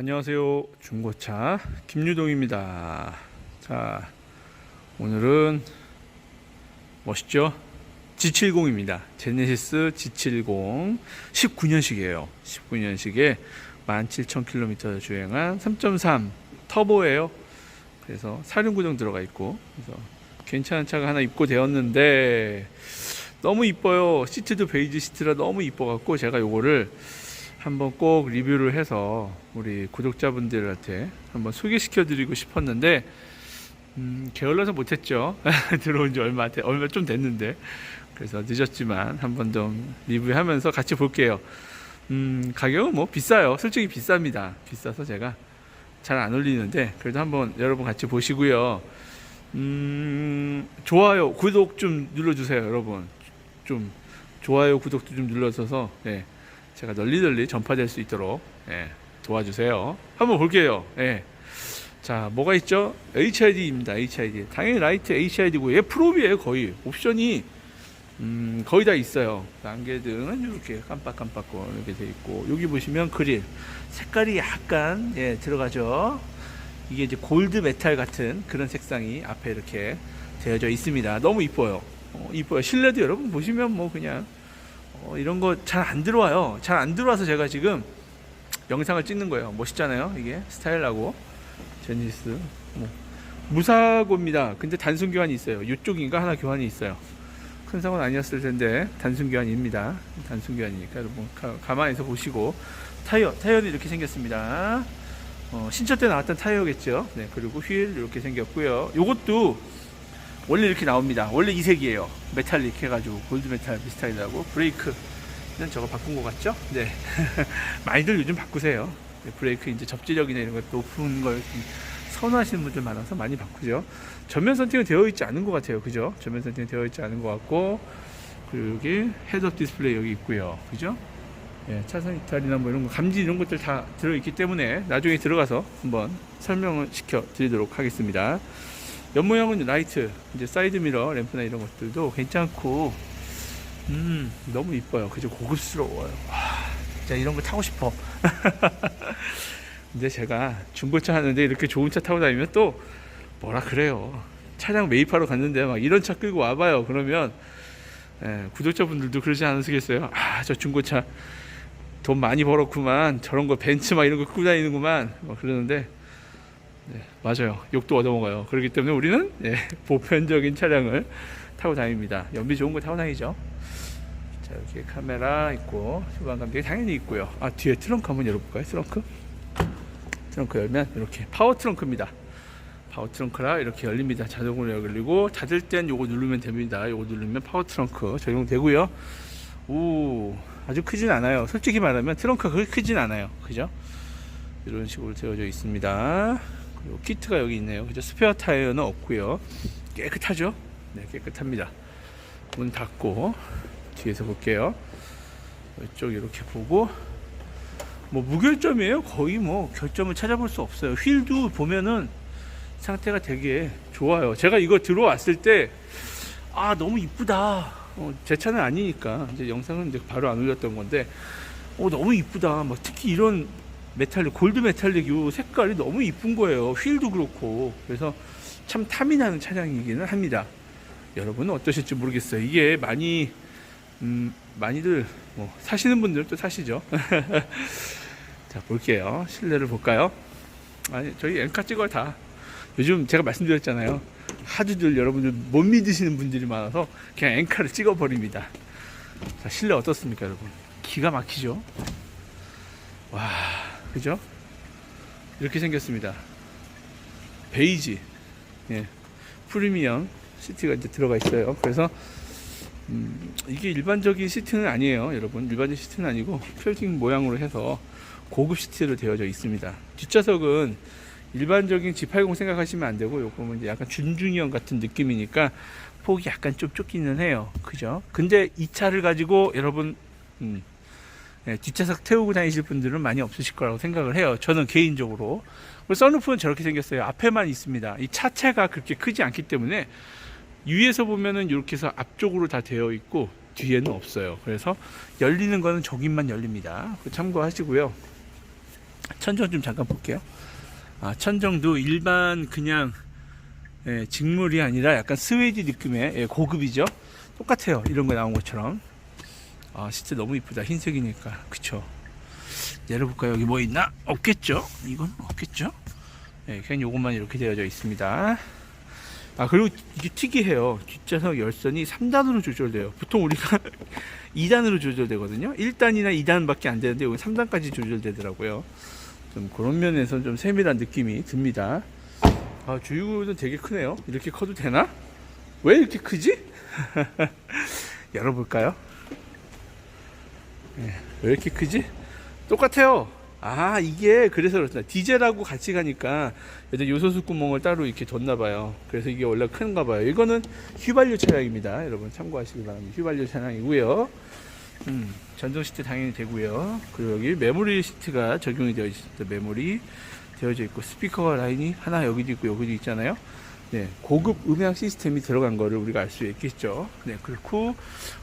안녕하세요. 중고차 김유동입니다. 자, 오늘은 멋있죠? G70입니다. 제네시스 G70 19년식이에요. 19년식에 17,000km 주행한 3.3 터보예요. 그래서 사륜 구동 들어가 있고 그래서 괜찮은 차가 하나 입고되었는데 너무 이뻐요. 시트도 베이지 시트라 너무 이뻐갖고 제가 요거를 한번 꼭 리뷰를 해서 우리 구독자분들한테 한번 소개시켜 드리고 싶었는데 음, 게을러서 못했죠. 들어온 지 얼마 돼- 얼마 좀 됐는데 그래서 늦었지만 한번 좀 리뷰하면서 같이 볼게요. 음, 가격은 뭐 비싸요. 솔직히 비쌉니다. 비싸서 제가 잘 안 올리는데 그래도 한번 여러분 같이 보시고요. 음, 좋아요, 구독 좀 눌러주세요, 여러분. 좀 좋아요, 구독도 좀 눌러줘서 예, 제가 널리 널리 전파될 수 있도록 예, 도와주세요. 한번 볼게요. 예. 자, 뭐가 있죠? HID입니다. HID. 당연히 라이트 HID고 얘 프로비에요 거의. 옵션이 음, 거의 다 있어요. 안개등은 이렇게 깜빡깜빡거 이렇게 돼 있고 여기 보시면 그릴 색깔이 약간 예, 들어가죠. 이게 이제 골드 메탈 같은 그런 색상이 앞에 이렇게 되어져 있습니다. 너무 이뻐요. 어, 이뻐요. 실내도 여러분 보시면 뭐 그냥 어, 이런 거 잘 안 들어와요. 잘 안 들어와서 제가 지금 영상을 찍는 거예요. 멋있잖아요. 이게 스타일하고 제니스 뭐 무사고입니다. 근데 단순 교환이 있어요. 이쪽인가 하나 교환이 있어요. 큰 사고는 아니었을 텐데 단순 교환입니다. 단순 교환이니까 여러분 가, 가만히서 보시고 타이어 타이어도 이렇게 생겼습니다. 어, 신차 때 나왔던 타이어겠죠. 네 그리고 휠 이렇게 생겼고요. 요것도 원래 이렇게 나옵니다. 원래 이 색이에요. 메탈릭 해가지고 골드 메탈 비슷하기도 하고 브레이크는 저거 바꾼 것 같죠? 네 많이들 요즘 바꾸세요. 네, 브레이크 이제 접지력이나 이런 것 높은 걸좀 선호하시는 분들 많아서 많이 바꾸죠. 전면 선팅은 되어 있지 않은 것 같아요. 그죠? 전면 선팅 되어 있지 않은 것 같고 그리고 여기 헤드업 디스플레이 여기 있고요. 그죠? 예, 차선 이탈이나 뭐 이런 거 감지 이런 것들 다 들어 있기 때문에 나중에 들어가서 한번 설명을 시켜 드리도록 하겠습니다. 옆 모양은 라이트, 이제 사이드 미러, 램프나 이런 것들도 괜찮고 음, 너무 이뻐요. 그죠? 고급스러워요. 와, 진짜 이런 거 타고 싶어. 근데 제가 중고차 하는데 이렇게 좋은 차 타고 다니면 또 뭐라 그래요. 차량 매입하러 갔는데 막 이런 차 끌고 와봐요. 그러면 예, 구독자분들도 그러지 않으시겠어요? 아, 저 중고차 돈 많이 벌었구만. 저런 거 벤츠 막 이런 거 끌고 다니는구만. 막 그러는데 네, 맞아요. 욕도 얻어먹어요. 그렇기 때문에 우리는 예, 보편적인 차량을 타고 다닙니다. 연비 좋은 거 타고 다니죠. 자, 이렇게 카메라 있고 후방 감독이 당연히 있고요. 아, 뒤에 트렁크 한번 열어볼까요? 트렁크? 트렁크 열면 이렇게 파워 트렁크입니다. 파워 트렁크라 이렇게 열립니다. 자동으로 열리고 닫을 땐 요거 누르면 됩니다. 요거 누르면 파워 트렁크 적용되고요. 오, 아주 크진 않아요. 솔직히 말하면 트렁크가 그렇게 크진 않아요. 그죠? 이런 식으로 되어져 있습니다. 그리고 키트가 여기 있네요. 그죠? 스페어 타이어는 없고요. 깨끗하죠? 네, 깨끗합니다. 문 닫고 뒤에서 볼게요. 이쪽 이렇게 보고 뭐 무결점이에요. 거의 뭐 결점을 찾아볼 수 없어요. 휠도 보면은 상태가 되게 좋아요. 제가 이거 들어왔을 때 아 너무 이쁘다. 어, 제 차는 아니니까 이제 영상은 이제 바로 안 올렸던 건데 어 너무 이쁘다. 막 특히 이런 메탈릭 골드 메탈릭 요 색깔이 너무 이쁜 거예요. 휠도 그렇고 그래서 참 탐이 나는 차량이기는 합니다. 여러분은 어떠실지 모르겠어요. 이게 많이 음, 많이들 뭐 사시는 분들도 사시죠. 자 볼게요. 실내를 볼까요? 아니 저희 엔카 찍어요 다. 요즘 제가 말씀드렸잖아요. 하주들 여러분들 못 믿으시는 분들이 많아서 그냥 엔카를 찍어버립니다. 자 실내 어떻습니까 여러분? 기가 막히죠. 와 그죠? 이렇게 생겼습니다. 베이지, 예, 프리미엄 시트가 이제 들어가 있어요. 그래서 음, 이게 일반적인 시트는 아니에요, 여러분. 일반적인 시트는 아니고 펼팅 모양으로 해서 고급 시트로 되어져 있습니다. 뒷좌석은 일반적인 G80 생각하시면 안 되고 요거는 이제 약간 준중형 같은 느낌이니까 폭이 약간 좀 좁기는 해요. 그죠? 근데 이 차를 가지고 여러분 음, 예, 뒷좌석 태우고 다니실 분들은 많이 없으실 거라고 생각을 해요. 저는 개인적으로. 썬루프는 저렇게 생겼어요. 앞에만 있습니다. 이 차체가 그렇게 크지 않기 때문에 위에서 보면은 이렇게 해서 앞쪽으로 다 되어 있고 뒤에는 없어요. 그래서 열리는 거는 저기만 열립니다. 참고하시고요. 천정 좀 잠깐 볼게요. 아, 천정도 일반 그냥 예, 직물이 아니라 약간 스웨이드 느낌의 예, 고급이죠. 똑같아요. 이런 거 나온 것처럼. 아, 진짜 너무 이쁘다. 흰색이니까. 그쵸? 내려볼까요? 여기 뭐 있나? 없겠죠? 이건 없겠죠? 예, 그냥 요것만 이렇게 되어져 있습니다. 아, 그리고 이게 특이해요. 뒷좌석 열선이 3단으로 조절돼요. 보통 우리가 2단으로 조절되거든요. 1단이나 2단밖에 안 되는데 여기 3단까지 조절되더라고요. 좀 그런 면에서 좀 세밀한 느낌이 듭니다. 아, 주유구도 되게 크네요. 이렇게 커도 되나? 왜 이렇게 크지? 열어볼까요? 예, 왜 이렇게 크지? 똑같아요. 아, 이게 그래서 그렇다. 디젤하고 같이 가니까 일단 요소수 구멍을 따로 이렇게 뒀나봐요. 그래서 이게 원래 큰가 봐요. 이거는 휘발유 차량입니다. 여러분 참고하시기 바랍니다. 휘발유 차량이고요. 음, 전동 시트 당연히 되고요. 그리고 여기 메모리 시트가 적용이 되어 있습니다. 메모리 되어져 있고 스피커 라인이 하나 여기도 있고 여기도 있잖아요. 네, 고급 음향 시스템이 들어간 거를 우리가 알 수 있겠죠. 네, 그렇고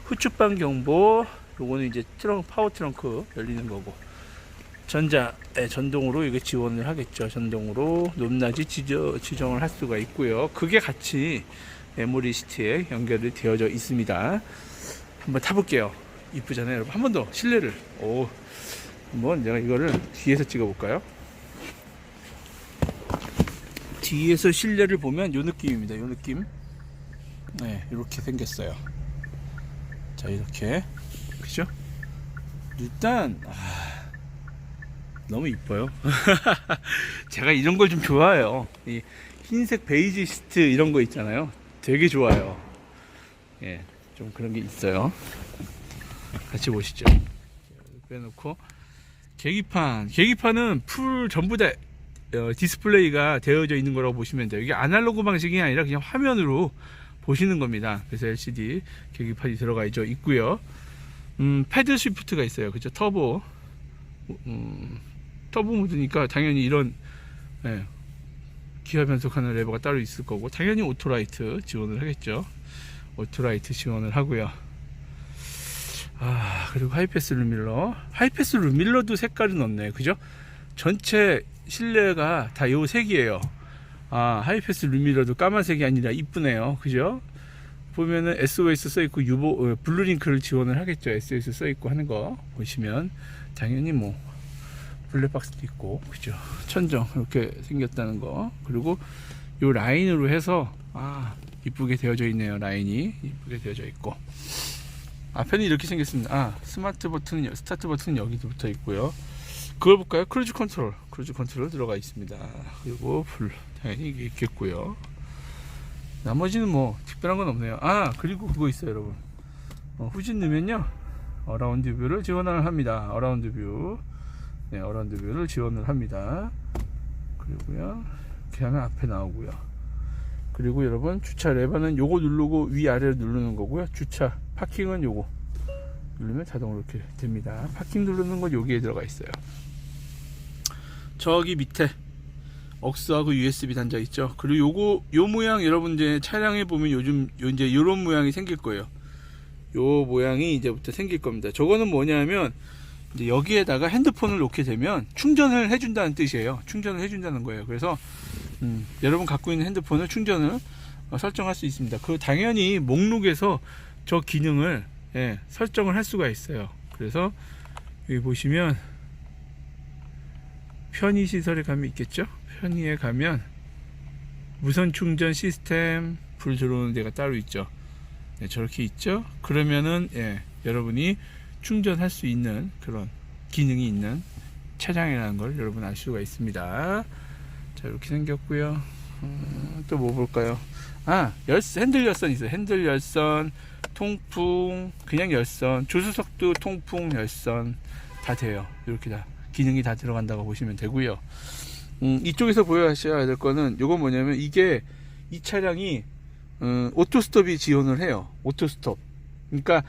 후측방 경보, 요거는 이제 트렁 파워 트렁크 열리는 거고 전자 네, 전동으로 이게 지원을 하겠죠. 전동으로 높낮이 지저, 지정을 할 수가 있고요. 그게 같이 메모리 시트에 연결이 되어져 있습니다. 한번 타볼게요. 이쁘잖아요, 여러분. 한 번 더 실내를. 오, 한번 내가 이거를 뒤에서 찍어볼까요? 뒤에서 실내를 보면 요 느낌입니다. 요 느낌. 네, 이렇게 생겼어요. 자, 이렇게. 그죠? 일단, 아, 너무 이뻐요. 제가 이런 걸 좀 좋아해요. 이 흰색 베이지 시트 이런 거 있잖아요. 되게 좋아요. 예, 좀 그런 게 있어요. 같이 보시죠. 빼놓고 계기판, 계기판은 풀 전부 다 어, 디스플레이가 되어져 있는 거라고 보시면 돼요. 이게 아날로그 방식이 아니라 그냥 화면으로 보시는 겁니다. 그래서 LCD 계기판이 들어가 있죠. 있고요. 음, 패드 쉬프트가 있어요. 그죠? 터보. 음, 터보 모드니까 당연히 이런 예, 기아 변속하는 레버가 따로 있을 거고 당연히 오토라이트 지원을 하겠죠. 오토라이트 지원을 하고요. 아 그리고 하이패스 룸밀러 하이패스 룸밀러도 색깔은 없네 그죠 전체 실내가 다 요 색이에요 아 하이패스 룸밀러도 까만색이 아니라 이쁘네요 그죠 보면은 SOS 써 있고 유보 어, 블루링크를 지원을 하겠죠 SOS 써 있고 하는 거 보시면 당연히 뭐 블랙박스도 있고 그죠 천정 이렇게 생겼다는 거 그리고 요 라인으로 해서 아 이쁘게 되어져 있네요 라인이 이쁘게 되어져 있고 앞에는 이렇게 생겼습니다. 아, 스마트 버튼은, 여- 스타트 버튼은 여기도 붙어 있고요. 그걸 볼까요? 크루즈 컨트롤. 크루즈 컨트롤 들어가 있습니다. 그리고 불, 당연히 이게 있겠고요. 나머지는 뭐, 특별한 건 없네요. 아, 그리고 그거 있어요, 여러분. 어, 후진 넣으면요. 어라운드 뷰를 지원을 합니다. 어라운드 뷰. 네, 어라운드 뷰를 지원을 합니다. 그리고요. 이렇게 하면 앞에 나오고요. 그리고 여러분, 주차 레버는 요거 누르고 위아래로 누르는 거고요. 주차 파킹은 요거 누르면 자동으로 이렇게 됩니다. 파킹 누르는 건 여기에 들어가 있어요. 저기 밑에 억스하고 USB 단자 있죠. 그리고 요거 요 모양 여러분 이제 차량에 보면 요즘 요 이제 요런 모양이 생길 거예요. 요 모양이 이제부터 생길 겁니다. 저거는 뭐냐면 이제 여기에다가 핸드폰을 놓게 되면 충전을 해준다는 뜻이에요. 충전을 해준다는 거예요. 그래서 음, 여러분 갖고 있는 핸드폰을 충전을 어, 설정할 수 있습니다. 그 당연히 목록에서 저 기능을 예, 설정을 할 수가 있어요. 그래서 여기 보시면 편의 시설에 가면 있겠죠? 편의에 가면 무선 충전 시스템 불 들어오는 데가 따로 있죠. 네, 저렇게 있죠? 그러면은 예, 여러분이 충전할 수 있는 그런 기능이 있는 차량이라는 걸 여러분 알 수가 있습니다. 자 이렇게 생겼고요. 또뭐 볼까요? 아 열, 핸들 열선 있어요. 핸들 열선, 통풍, 그냥 열선, 조수석도 통풍 열선 다 돼요. 이렇게 다 기능이 다 들어간다고 보시면 되고요. 음, 이쪽에서 보여하셔야 될 거는 이건 뭐냐면 이게 이 차량이 음, 오토스톱이 지원을 해요. 오토스톱. 그러니까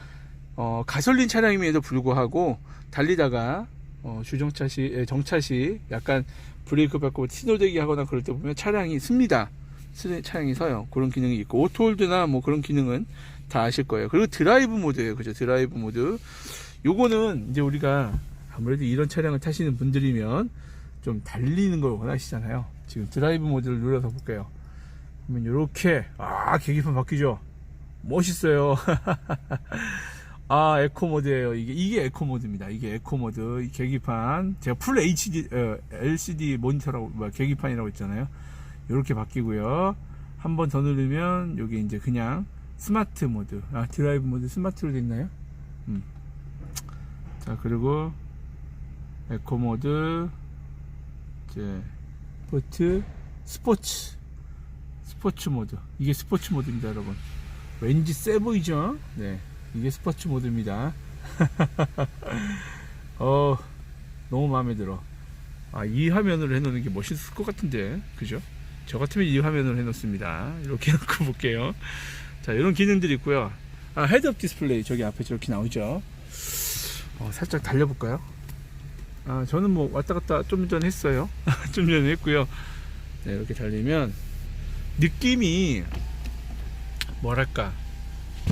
어, 가솔린 차량임에도 불구하고 달리다가 어, 주정차 시, 에, 정차 시 약간 브레이크 밟고 신호대기 하거나 그럴 때 보면 차량이 씁니다. 스- 차량이 서요. 그런 기능이 있고 오토홀드나 뭐 그런 기능은 다 아실 거예요. 그리고 드라이브 모드예요. 그죠? 드라이브 모드. 요거는 이제 우리가 아무래도 이런 차량을 타시는 분들이면 좀 달리는 걸 원하시잖아요. 지금 드라이브 모드를 눌러서 볼게요. 그러면 이렇게 아 계기판 바뀌죠. 멋있어요. 아 에코 모드예요. 이게 이게 에코 모드입니다. 이게 에코 모드 이 계기판 제가 풀 HD 어, LCD 모니터라고 뭐 계기판이라고 했잖아요. 이렇게 바뀌고요. 한 번 더 누르면 여기 이제 그냥 스마트 모드 아 드라이브 모드 스마트로 됐나요? 음. 자 그리고 에코 모드 이제 포트 스포츠. 스포츠 모드. 이게 스포츠 모드입니다 여러분. 왠지 세 보이죠? 네. 이게 스포츠 모드입니다. 어 너무 마음에 들어. 아 이 화면으로 해놓는 게 멋있을 것 같은데 그죠? 저 같으면 이 화면으로 해놓습니다. 이렇게 해놓고 볼게요. 자 이런 기능들이 있고요. 아 헤드업 디스플레이 저기 앞에 저렇게 나오죠. 어, 살짝 달려볼까요 아 저는 뭐 왔다 갔다 좀 전에 했어요. 좀 전에 했고요. 네, 이렇게 달리면 느낌이 뭐랄까.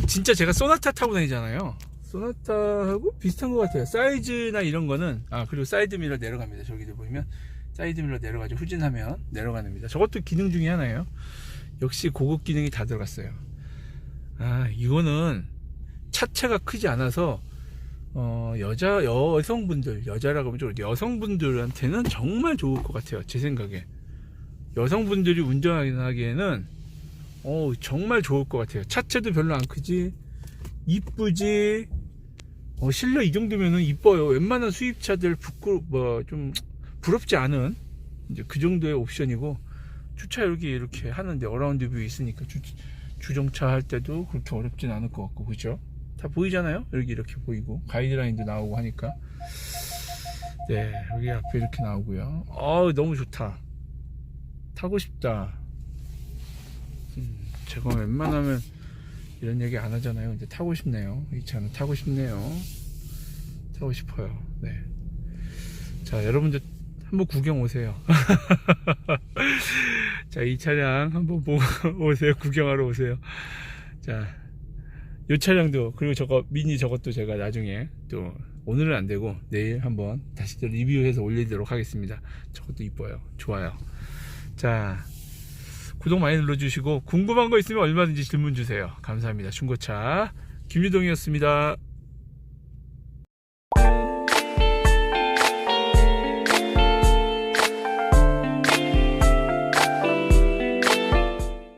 진짜 제가 소나타 타고 다니잖아요. 소나타하고 비슷한 것 같아요. 사이즈나 이런 거는 아 그리고 사이드 미러 내려갑니다. 저기도 보이면. 사이드 미러 내려가죠 후진하면 내려가는 겁니다. 저것도 기능 중에 하나예요. 역시 고급 기능이 다 들어갔어요. 아 이거는 차체가 크지 않아서 어, 여자 여성분들 여자라고 하면 좀 여성분들한테는 정말 좋을 것 같아요 제 생각에. 여성분들이 운전하기에는 어, 정말 좋을 것 같아요. 차체도 별로 안 크지? 이쁘지? 어, 실내 이 정도면은 이뻐요. 웬만한 수입차들 부끄 뭐좀 부럽지 않은 이제 그 정도의 옵션이고 주차 이렇게 이렇게 하는데 어라운드 뷰 있으니까 주, 주정차 할 때도 그렇게 어렵진 않을 것 같고 그죠 다 보이잖아요? 여기 이렇게 보이고. 가이드라인도 나오고 하니까. 네 여기 앞에 이렇게 나오고요. 어 너무 좋다. 타고 싶다. 음, 제가 웬만하면 이런 얘기 안 하잖아요. 이제 타고 싶네요. 이 차는 타고 싶네요. 타고 싶어요. 네 자 여러분들 한번 구경 오세요. 자 이 차량 한번 보고 오세요. 구경하러 오세요. 자 이 차량도 그리고 저거 미니 저것도 제가 나중에 또 오늘은 안 되고 내일 한번 다시 또 리뷰해서 올리도록 하겠습니다. 저것도 이뻐요. 좋아요. 자 구독 많이 눌러주시고 궁금한 거 있으면 얼마든지 질문 주세요. 감사합니다. 중고차 김유동이었습니다.